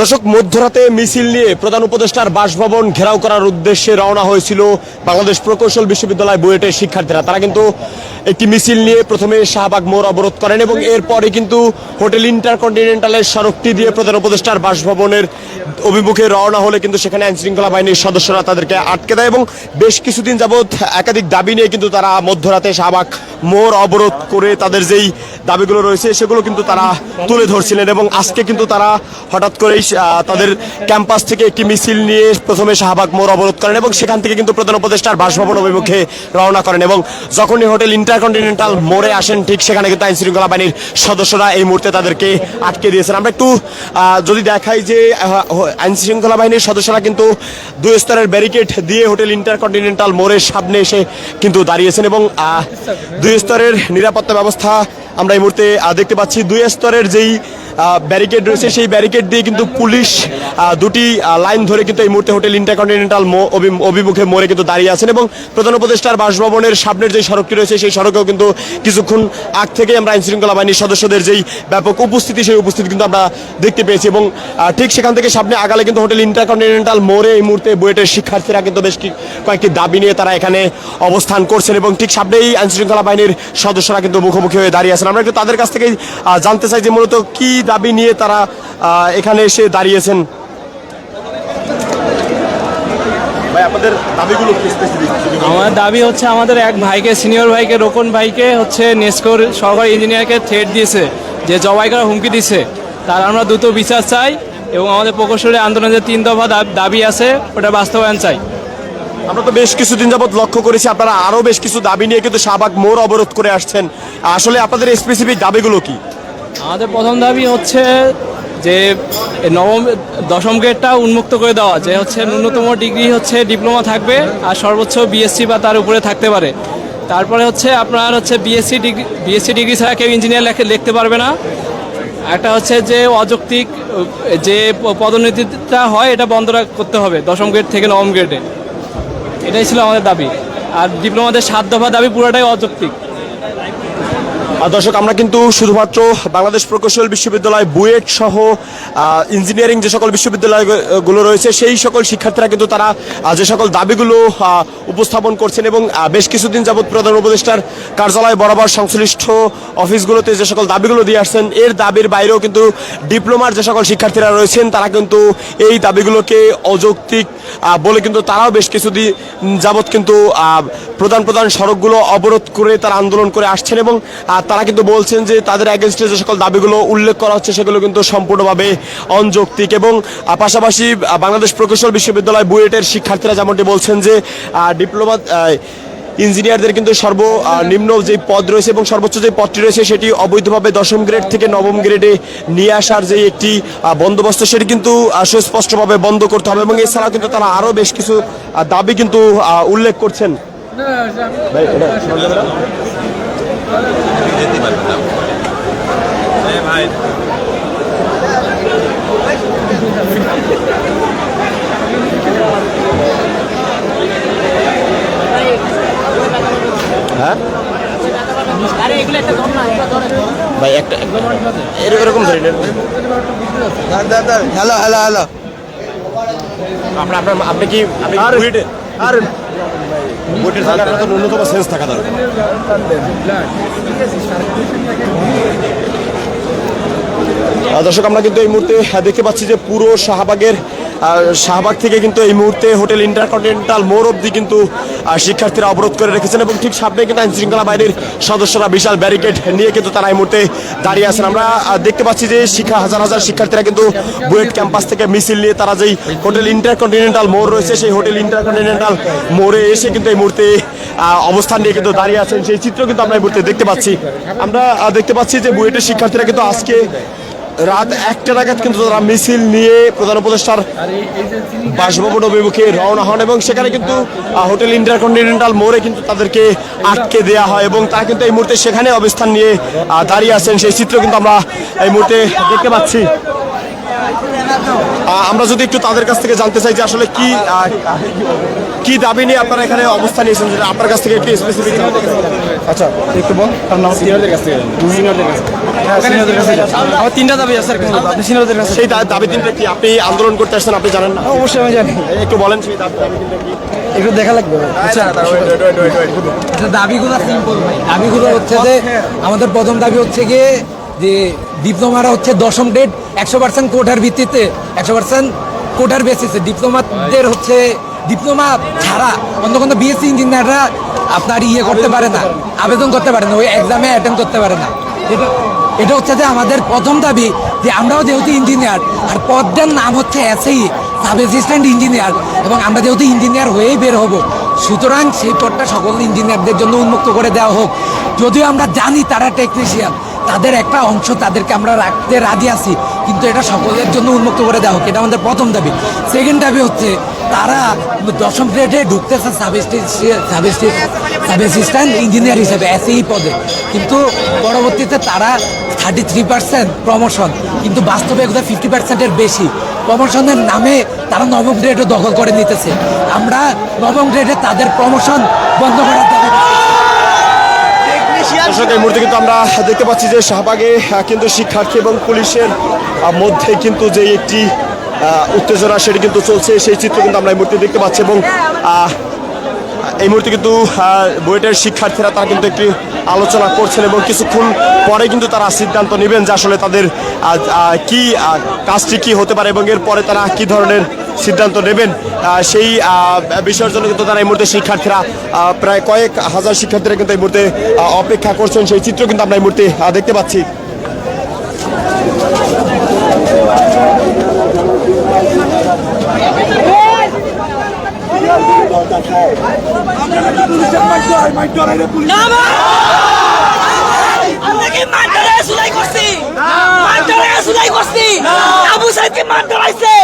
দর্শক, মধ্যরাতে মিছিল নিয়ে প্রধান উপদেষ্টার বাসভবন ঘেরাও করার উদ্দেশ্যে রওনা হয়েছিল বাংলাদেশ প্রকৌশল বিশ্ববিদ্যালয় বুয়েটের শিক্ষার্থীরা। তারা কিন্তু একটি মিছিল নিয়ে প্রথমে শাহবাগ মোড় অবরোধ করেন এবং এরপরে কিন্তু হোটেল ইন্টারকন্টিনেন্টালের সড়কটি দিয়ে প্রধান উপদেষ্টার বাসভবনের অভিমুখে রওনা হলে কিন্তু সেখানে আইন শৃঙ্খলা বাহিনীর সদস্যরা তাদেরকে আটকে দেয় এবং বেশ কিছুদিন যাবৎ একাধিক দাবি নিয়ে কিন্তু তারা মধ্যরাতে শাহবাগ মোড় অবরোধ করে তাদের যেই দাবিগুলো রয়েছে সেগুলো কিন্তু তারা তুলে ধরছিলেন এবং আজকে কিন্তু তারা হঠাৎ করেই তাদের ক্যাম্পাস থেকে একটি মিছিল নিয়ে প্রথমে শাহবাগ মোড় অবরোধ করেন এবং সেখান থেকে কিন্তু প্রধান উপদেষ্টার বাসভবন অভিমুখে রওনা করেন এবং যখনই হোটেল ইন্টারকন্টিনেন্টাল মোড়ে আসেন, ঠিক সেখানে কিন্তু আইন শৃঙ্খলা বাহিনীর সদস্যরা এই মুহূর্তে তাদেরকে আটকে দিয়েছেন। আমরা একটু যদি দেখাই যে আইন শৃঙ্খলা বাহিনীর সদস্যরা কিন্তু দুই স্তরের ব্যারিকেড দিয়ে হোটেল ইন্টারকন্টিনেন্টাল মোড়ের সামনে এসে কিন্তু দাঁড়িয়েছেন এবং দুই স্তরের নিরাপত্তা ব্যবস্থা আমরা এই মুহূর্তে দেখতে পাচ্ছি। দুই স্তরের যেই ব্যারিকেড রয়েছে। সেই ব্যারিকেড দিয়ে কিন্তু পুলিশ দুটি লাইন ধরে কিন্তু এই মুহূর্তে হোটেল ইন্টারকন্টিনেন্টাল অভিমুখে মোড়ে কিন্তু দাঁড়িয়ে আছেন এবং প্রধান উপদেষ্টার বাসভবনের সামনের যে সড়কটি রয়েছে, সেই সড়কেও কিন্তু কিছুক্ষণ আগ থেকেই আমরা আইন শৃঙ্খলা বাহিনীর সদস্যদের যেই ব্যাপক উপস্থিতি, সেই উপস্থিতি কিন্তু আমরা দেখতে পেয়েছি এবং ঠিক সেখান থেকে সামনে আগালে কিন্তু হোটেল ইন্টারকন্টিনেন্টাল মোড়ে এই মুহূর্তে বুয়েটের শিক্ষার্থীরা কিন্তু বেশ কয়েকটি দাবি নিয়ে তারা এখানে অবস্থান করছেন এবং ঠিক সামনেই আইন শৃঙ্খলা বাহিনীর সদস্যরা কিন্তু মুখোমুখি হয়ে দাঁড়িয়ে আছেন। আমরা একটু তাদের কাছ থেকে জানতে চাই যে মূলত কি দাবি নিয়ে তারা এখানে এসে দাঁড়িয়েছেন। আপনাদের দাবিগুলো। আমার দাবি হচ্ছে আমাদের এক ভাইকে সিনিয়র ভাইকে রোকন ভাইকে হচ্ছে নেস্কোর সহকারী ইঞ্জিনিয়ারকে থ্রেট দিয়েছে যে জবাই করার হুমকি দিছে। তার আমরা দ্রুত বিচার চাই এবং আমাদের প্রকৌশলী আন্দোলনের যে তিন দফা দাবি আছে ওটা বাস্তবায়ন চাই। আমরা তো বেশ কিছুদিন যাবৎ লক্ষ্য করেছি আপনারা আরও বেশ কিছু দাবি নিয়ে কিন্তু শাহবাগ মোড় অবরোধ করে আসছেন। আসলে আপনাদের স্পেসিফিক দাবিগুলো কি? আমাদের প্রথম দাবি হচ্ছে যে নবম, দশম গ্রেডটা উন্মুক্ত করে দেওয়া যে হচ্ছে ন্যূনতম ডিগ্রি হচ্ছে ডিপ্লোমা থাকবে আর সর্বোচ্চ বিএসসি বা তার উপরে থাকতে পারে। তারপরে হচ্ছে আপনার হচ্ছে বিএসসি ডিগ্রি বিএসসি ডিগ্রি ছাড়া কেউ ইঞ্জিনিয়ার লেখে, লিখতে পারবে না। একটা হচ্ছে যে অযৌক্তিক, যে পদোন্নতিটা হয় এটা বন্ধ করতে হবে দশম গ্রেড থেকে নবম গ্রেডে এটাই ছিল আমাদের দাবি। আর ডিপ্লোমাদের সাত দফা দাবি পুরোটাই অযৌক্তিক। দর্শক, আমরা কিন্তু শুধুমাত্র বাংলাদেশ প্রকৌশল বিশ্ববিদ্যালয়, বুয়েট সহ ইঞ্জিনিয়ারিং যে সকল বিশ্ববিদ্যালয়গুলো রয়েছে, সেই সকল শিক্ষার্থীরা কিন্তু তারা যে সকল দাবিগুলো উপস্থাপন করছেন এবং বেশ কিছুদিন যাবৎ প্রধান উপদেষ্টার কার্যালয় বরাবর সংশ্লিষ্ট অফিসগুলোতে যে সকল দাবিগুলো দিয়ে আসছেন, এর দাবির বাইরেও কিন্তু ডিপ্লোমার যে সকল শিক্ষার্থীরা রয়েছেন, তারা কিন্তু এই দাবিগুলোকে অযৌক্তিক বলে কিন্তু তারাও বেশ কিছুদিন যাবৎ কিন্তু প্রধান প্রধান সড়কগুলো অবরোধ করে তারা আন্দোলন করে আসছেন এবং তারা কিন্তু বলছেন যে তাদের অ্যাগেনস্টে যে সকল দাবিগুলো উল্লেখ করা হচ্ছে সেগুলো কিন্তু সম্পূর্ণভাবে অযৌক্তিক এবং পাশাপাশি বাংলাদেশ প্রকৌশল বিশ্ববিদ্যালয় বুয়েটের শিক্ষার্থীরা যেমনটি বলছেন যে ডিপ্লোমা ইঞ্জিনিয়ারদের কিন্তু সর্ব নিম্ন যে পদ রয়েছে এবং সর্বোচ্চ যে পদটি রয়েছে সেটি অবৈধভাবে দশম গ্রেড থেকে নবম গ্রেডে নিয়ে আসার যে একটি বন্দোবস্ত সেটি কিন্তু সুস্পষ্টভাবে বন্ধ করতে হবে এবং এছাড়াও কিন্তু তারা আরও বেশ কিছু দাবি কিন্তু উল্লেখ করছেন ভাই, শোনা যাবে না? হ্যাঁ ভাই একটা এরকম ধরেন। হ্যালো হ্যালো হ্যালো আপনার আপনার আপনি কি আপনি আর ভোটের থাকার তো ন্যূনতম সেন্স থাকা দরকার। দর্শক, আমরা কিন্তু এই মুহূর্তে দেখতে পাচ্ছি যে পুরো শাহবাগের শাহবাগ থেকে কিন্তু এই মুহূর্তে হোটেল ইন্টারকন্টিনেন্টাল মোড় অব্দি কিন্তু শিক্ষার্থীরা অবরোধ করে রেখেছেন এবং ঠিক সামনে কিন্তু আইন শৃঙ্খলা বাহিনীর সদস্যরা বিশাল ব্যারিকেড নিয়ে কিন্তু তারা এই মুহূর্তে দাঁড়িয়ে আছেন। আমরা দেখতে পাচ্ছি যে শিক্ষা, হাজার হাজার শিক্ষার্থীরা কিন্তু বুয়েট ক্যাম্পাস থেকে মিছিল নিয়ে তারা যেই হোটেল ইন্টারকন্টিনেন্টাল মোড় রয়েছে, সেই হোটেল ইন্টারকন্টিনেন্টাল মোড়ে এসে কিন্তু এই মুহূর্তে অবস্থান নিয়ে কিন্তু দাঁড়িয়ে আছেন। সেই চিত্র কিন্তু আমরা এই মুহূর্তে দেখতে পাচ্ছি। আমরা দেখতে পাচ্ছি যে বুয়েটের শিক্ষার্থীরা কিন্তু আজকে রাত একটা নাগাদ কিন্তু তারা মিছিল নিয়ে প্রধান উপদেষ্টার বাসভবন অভিমুখে রওনা হন এবং সেখানে কিন্তু হোটেল ইন্টারকন্টিনেন্টাল মোড়ে কিন্তু তাদেরকে আটকে দেয়া হয় এবং তারা কিন্তু এই মুহূর্তে সেখানে অবস্থান নিয়ে দাঁড়িয়ে আছেন। সেই চিত্র কিন্তু আমরা এই মুহূর্তে দেখতে পাচ্ছি। আমরা যদি একটু তাদের কাছ থেকে জানতে চাই যে আসলে কি কি দাবি নিয়ে আপনারা এখানে অবস্থান নিয়েছেন যেটা আপনার কাছ থেকে একটু স্পেসিফিক আচ্ছা একটু বল সিনিয়রদের কাছ থেকে। সিনিয়রদের কাছ থেকে। সিনিয়রদের কাছে আমার তিনটা দাবি আছে আর কি মূলত। আপনি সিনিয়রদের কাছে। সেই দা- দাবি তিনটা কি আপনি আন্দোলন করতে আসছেন আপনি জানেন না? অবশ্যই আমি জানি। একটু বলেন সেই দাবি দাবি তিনটা কি? একটু দেখা লাগবে। আচ্ছা দাবিগুলো সিম্পল ভাই। দাবিগুলো হচ্ছে যে আমাদের প্রথম দাবি হচ্ছে গিয়ে যে ডিপ্লোমারা হচ্ছে দশম গ্রেড একশো পার্সেন্ট কোটার ভিত্তিতে একশো পার্সেন্ট কোটার বেসিসে ডিপ্লোমাদের হচ্ছে ডিপ্লোমা ছাড়া অন্য কোনো বিএসসি ইঞ্জিনিয়াররা আপনার ইয়ে করতে পারে না আবেদন করতে পারে না ওই এক্সামে অ্যাটেন্ড করতে পারে না। এটা এটা হচ্ছে যে আমাদের প্রথম দাবি যে আমরাও যেহেতু ইঞ্জিনিয়ার আর পদটার নাম হচ্ছে এসএই সাব অ্যাসিস্ট্যান্ট ইঞ্জিনিয়ার এবং আমরা যেহেতু ইঞ্জিনিয়ার হয়েই বের হব, সুতরাং সেই পদটা সকল ইঞ্জিনিয়ারদের জন্য উন্মুক্ত করে দেওয়া হোক। যদিও আমরা জানি তারা টেকনিশিয়ান তাদের একটা অংশ তাদেরকে আমরা রাখতে রাজি আছি, কিন্তু এটা সকলের জন্য উন্মুক্ত করে দেওয়া হোক, এটা আমাদের প্রথম দাবি। সেকেন্ড দাবি হচ্ছে তারা দশম গ্রেডে ঢুকতেছে সাব অ্যাসিস্ট্যান্ট ইঞ্জিনিয়ার হিসেবে এসএই পদে। কিন্তু পরবর্তীতে তারা থার্টি থ্রি পার্সেন্ট প্রমোশন কিন্তু বাস্তবে একদম ফিফটি পার্সেন্টের বেশি। প্রমোশনের নামে তারা নবম গ্রেডও দখল করে নিতেছে। আমরা নবম গ্রেডে তাদের প্রমোশন বন্ধ করার দাবি দর্শক, এই মুহূর্তে কিন্তু আমরা দেখতে পাচ্ছি যে শাহবাগে কিন্তু শিক্ষার্থী এবং পুলিশের মধ্যে কিন্তু যে একটি উত্তেজনা সেটি কিন্তু চলছে। সেই চিত্র কিন্তু আমরা এই মুহূর্তে দেখতে পাচ্ছি এবং এই মুহূর্তে কিন্তু বুয়েটের শিক্ষার্থীরা তারা কিন্তু একটি আলোচনা করছেন এবং কিছুক্ষণ পরে কিন্তু তারা সিদ্ধান্ত নেবেন যে আসলে তাদের কি কাজটি কি হতে পারে এবং এরপরে তারা কি ধরনের সিদ্ধান্ত নেবেন। সেই বিষয়ের জন্য কিন্তু তারা এই মুহূর্তে শিক্ষার্থীরা প্রায় কয়েক হাজার শিক্ষার্থীরা কিন্তু এই মুহূর্তে অপেক্ষা করছেন। সেই চিত্র কিন্তু আমরা এই মুহূর্তে দেখতে পাচ্ছি। আমরা কি মান্ডারে সুলাই করছি। মান্ডারে সুলাই করছি। আবু সাইদকে মান্ডারাইছে